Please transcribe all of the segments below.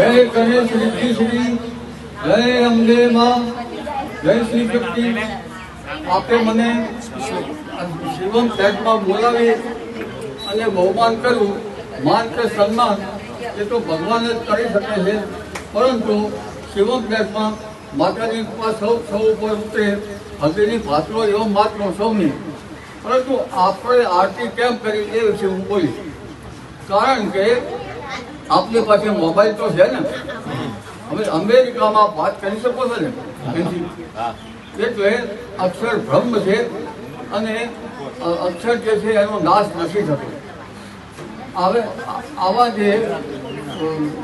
જય ગણેશ સિદ્ધિ શ્રી જય અંબે માં, જય શ્રી શક્તિ આપે મને શિવમ સાહેબમાં બોલાવી અને બહુમાન કર્યું. માન કે સન્માન એ તો ભગવાન જ કરી શકે છે. પરંતુ શિવમ સાહેબમાં માતાજી કૃપા સૌ સૌ ઉપર ઉતરે. હજીની ભાતરો એવો માત્ર સૌની. પરંતુ આપણે આરતી કેમ કરી એ વિશે હું બોલીશ. કારણ કે આપની પાસે મોબાઈલ તો છે ને. હવે અમેરિકામાં વાત કરી શકો છો ને. એટલે અક્ષર ભ્રમ છે અને અક્ષર જે છે એનો નાશ નથી થતો. હવે આવા જે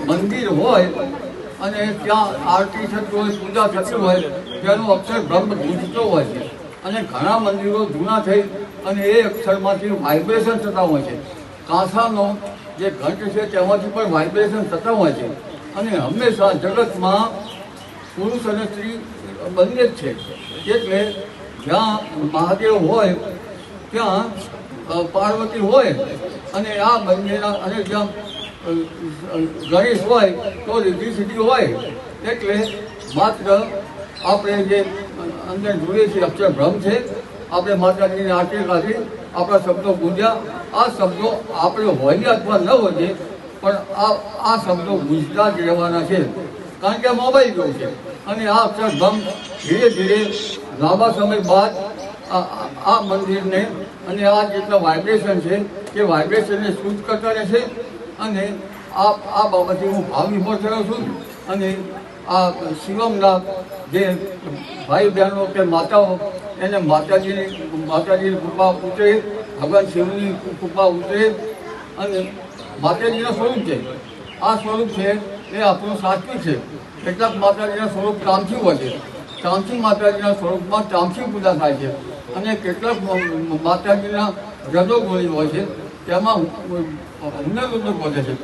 મંદિર હોય અને ત્યાં આરતી થતી હોય પૂજા થતી હોય તેનો અક્ષર ભ્રમ ગૂંજતો હોય છે. અને ઘણા મંદિરો જૂના થઈ અને એ અક્ષરમાંથી વાઇબ્રેશન થતા હોય છે. કાંસાનો જે ઘંટ છે તેમાંથી પણ વાઇબ્રેશન થતા હોય છે. અને હંમેશા જગતમાં પુરુષ અને સ્ત્રી બંને જ છે. એટલે જ્યાં મહાદેવ હોય, ત્યાં પાર્વતી હોય અને આ બંનેના અને જ્યાં ગણેશ હોય તો રીતિ સિદ્ધિ હોય. એટલે માત્ર આપણે જે અંદર જોઈએ છીએ અક્ષર ભ્રમ છે, આપણે માતાજીની કાઢી આપણા શબ્દો ગુંજ્યા. આ શબ્દો આપણે હોઈએ અથવા ન હોઈએ, પણ આ આ શબ્દો ગુંજતા જ રહેવાના છે. કારણ કે મોબાઈલ ગયો છે. અને આ અક્ષરધામ ધીરે ધીરે લાંબા સમય બાદ આ મંદિરને અને આ જેટલા વાઇબ્રેશન છે, એ વાઇબ્રેશનને શુદ્ધ કરતા રહેશે. અને આ આ બાબતે હું ભાવ વિભોર થયો છું. અને આ શિવમના જે ભાઈ બહેનો કે માતાઓ એને માતાજીની માતાજીની કૃપા ઉતરે ભગવાન શિવની કૃપા ઉતરે અને માતાજીના સ્વરૂપ છે. આ સ્વરૂપ છે, એ આપણું સાચું છે. કેટલાક માતાજીના સ્વરૂપ કામથી છે. ચામસી માતાજીના સ્વરૂપમાં ચામસી પૂજા થાય છે. અને કેટલાક માતાજીના રજો ગોળી હોય છે, તેમાં હુનરરુદ્ર બોલે છે.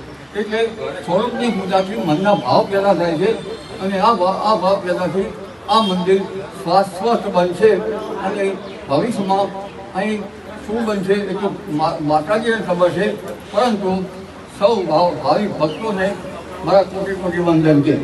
એટલે સ્વરૂપની પૂજાથી મનના ભાવ પેદા થાય છે અને આ આ ભાવ પેદાથી આ મંદિર સ્વસ્થ બનશે. અને ભવિષ્યમાં અહીં શું બનશે એ તો માતાજીને ખબર છે. પરંતુ સૌ ભાવ ભાવિક ભક્તોને મારા કોટી કોટી વંદન છે.